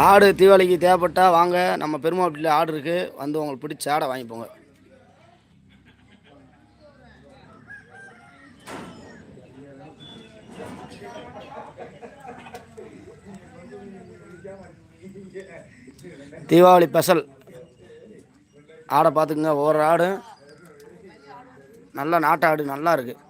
ஆடு தீபாவளிக்கு தேவைப்பட்டால் வாங்க. நம்ம பெருமாவட்டியில் ஆடு இருக்குது வந்து உங்களுக்கு பிடிச்ச ஆடை வாங்கிப்போங்க. தீபாவளி ஸ்பெஷல் ஆடை பார்த்துக்குங்க. ஒவ்வொரு ஆடும். நல்ல நாட்டு ஆடு நல்லா இருக்குது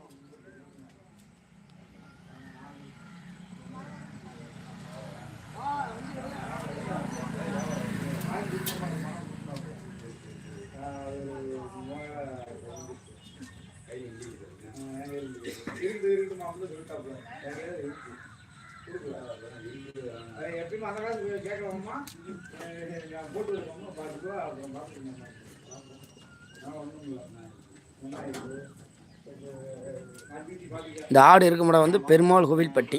எப்பயுமே அந்த காலத்துல கேட்கலாமா போட்டு பார்த்துக்கோ அப்புறம் பார்த்துக்கணும் நான் ஒன்றும் இல்லை இந்த ஆடு இருக்கும் இடம் வந்து பெருமாள் கோவில்பட்டி.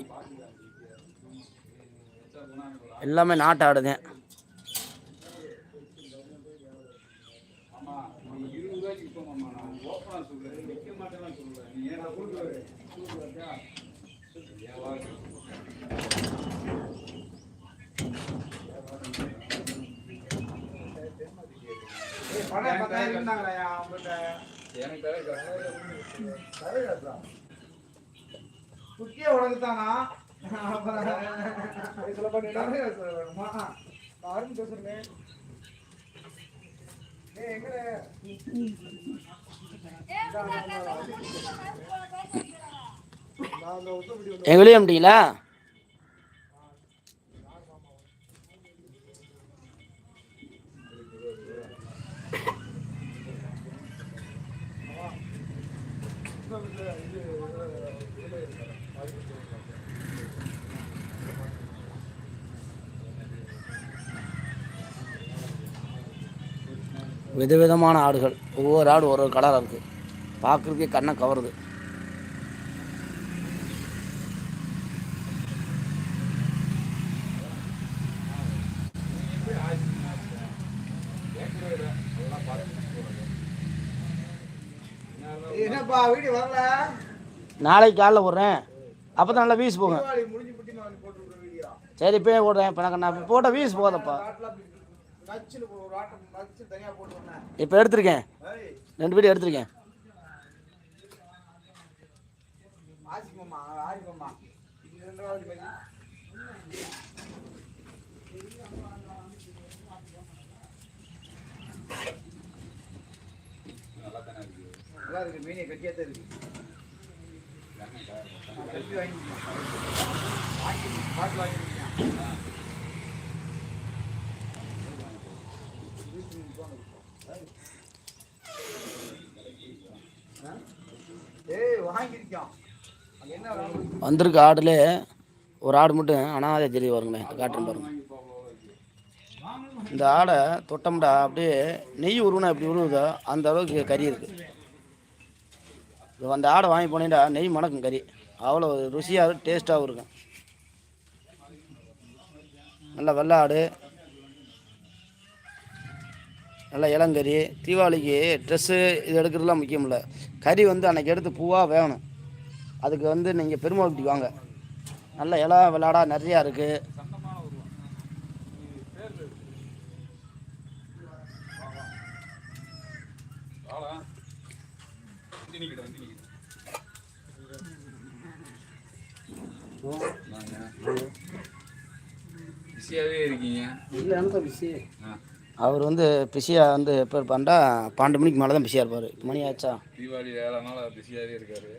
எல்லாமே நாட்டு ஆடு தான் இருபது ரூபாய்க்கு விற்போம்மா நான் ஓப்பனாக சொல்கிறேன் விற்க மாட்டேன்னு சொல்கிறேன் நீ ஏன்னா கொடுக்குறாரு கொடுக்குறாச்சா பணம் பத்தாயிரம் இருந்தாங்களா அவங்ககிட்ட? குட்டியே உனக்கு தானா எங்களையும் அம்பிட்டீங்களா விதவிதமான ஆடுகள். ஒவ்வொரு ஆடு ஒரு ஒரு கலராக இருக்குது பார்க்குறதுக்கே கண்ணை கவருது. நாளைக்கு காலைல விட்றேன் அப்போ தான் நல்லா விடுறேன் வீடியோ. சரி இப்போயே விட்றேன் இப்போ நான் போட்ட வீஸ் போதப்பா இப்போ எடுத்திருக்கேன். ரெண்டு வீடியோ எடுத்திருக்கேன். மீனை கட்டியா தான் இருக்கு. வாங்கி பாட்டு வாங்கிருக்கேன் ஏய் வாங்கியிருக்கோம் அங்க என்ன வாங்கி வந்திருக்க ஆடுல ஒரு ஆடு மட்டும் அனாதை தெரிய வருங்களேன் காட்டுறேன் பாருங்க. இந்த ஆடை தொட்டம்டா அப்படியே நெய் உருவினா எப்படி உருவுதோ அந்த அளவுக்கு கறி இருக்குது அந்த ஆடை வாங்கி போனீங்கன்னா நெய் மணக்கும் கறி. அவ்வளோ ருசியாக டேஸ்ட்டாகவும் இருக்கும். நல்ல வெள்ளை ஆடு. நல்ல இளங்கறி தீபாவளிக்கு ட்ரெஸ்ஸு இது எடுக்கிறதுலாம் முக்கியம் இல்லை கறி வந்து அன்னைக்கு எடுத்து பூவாக வேகணும் அதுக்கு வந்து நீங்கள் பெருமாள் வாங்க. நல்ல இலை விளாடா நிறையா இருக்குது பிஸியாகவே இருக்கீங்க. இல்லை பிஸி. அவர் வந்து பிஸியாக வந்து எப்போ இருப்பான்டா பன்னெண்டு மணிக்கு மேலே தான் பிஸியாக இருப்பார். மணி ஆச்சா? தீபாவளி ஏழு நாள் பிஸியாகவே இருக்காரு.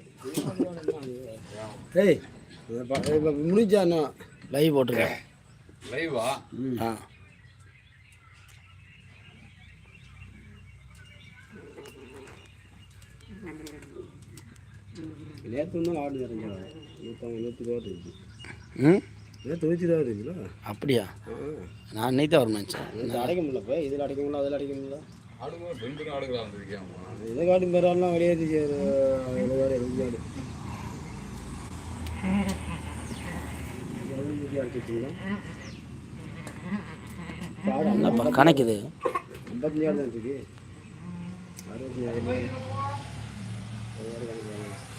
ஏய் இப்போ முடிஞ்சானோ லைவ் போட்டிருக்கேன். லைவா ஆ? நேற்று இருந்தாலும் ஆடு நிறைஞ்சாங்க நூற்றம்பது நூற்றி ரூபா இருந்துச்சு ம்? ரூபா இருந்துச்சுல அப்படியா? நான் இன்னைக்கு தான் நேற்று அடைக்க முடியல இப்போ இதில் அடைக்க முடியல அதில் அடைக்க முடியல. இதை காட்டி அடிச்சிச்சிங்களா ஆடு? என்னப்பா கணக்குது? ஐம்பத்தஞ்சு ஆடு தான் இருக்கு. அறுபத்தஞ்சாயிரம் ஒரு ஆடு கணக்கு